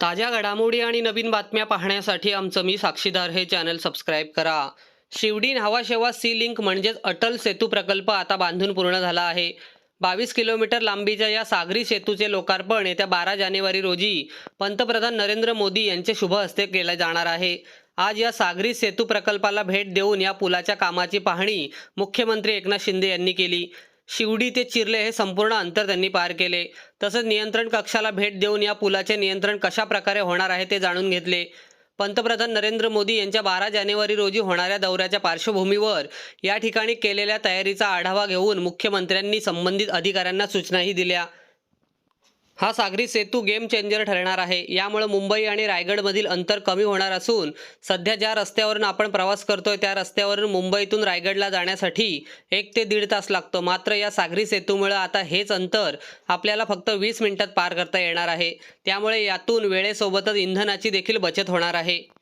ताज्या घडामोडी आणि नवीन बातम्या पाहण्यासाठी आमचं मी साक्षीदार हे चॅनल सबस्क्राईब करा. शिवडी न्हावाशेवा सी लिंक म्हणजेच अटल सेतू प्रकल्प आता बांधून पूर्ण झाला आहे. बावीस किलोमीटर लांबीच्या या सागरी सेतूचे लोकार्पण येत्या बारा जानेवारी रोजी पंतप्रधान नरेंद्र मोदी यांचे शुभ हस्ते केले जाणार आहे. आज या सागरी सेतू प्रकल्पाला भेट देऊन या पुलाच्या कामाची पाहणी मुख्यमंत्री एकनाथ शिंदे यांनी केली. शिवडी ते चिरले हे संपूर्ण अंतर त्यांनी पार केले. तसंच नियंत्रण कक्षाला भेट देऊन या पुलाचे नियंत्रण कशा प्रकारे होणार आहे ते जाणून घेतले. पंतप्रधान नरेंद्र मोदी यांच्या बारा जानेवारी रोजी होणाऱ्या दौऱ्याच्या पार्श्वभूमीवर या ठिकाणी केलेल्या तयारीचा आढावा घेऊन मुख्यमंत्र्यांनी संबंधित अधिकाऱ्यांना सूचनाही दिल्या. हा सागरी सेतू गेम चेंजर ठरणार आहे. यामुळे मुंबई आणि रायगडमधील अंतर कमी होणार असून सध्या ज्या रस्त्यावरून आपण प्रवास करतोय त्या रस्त्यावरून मुंबईतून रायगडला जाण्यासाठी एक ते दीड तास लागतो. मात्र या सागरी सेतूमुळे आता हेच अंतर आपल्याला फक्त वीस मिनिटात पार करता येणार आहे. त्यामुळे यातून वेळेसोबतच इंधनाची देखील बचत होणार आहे.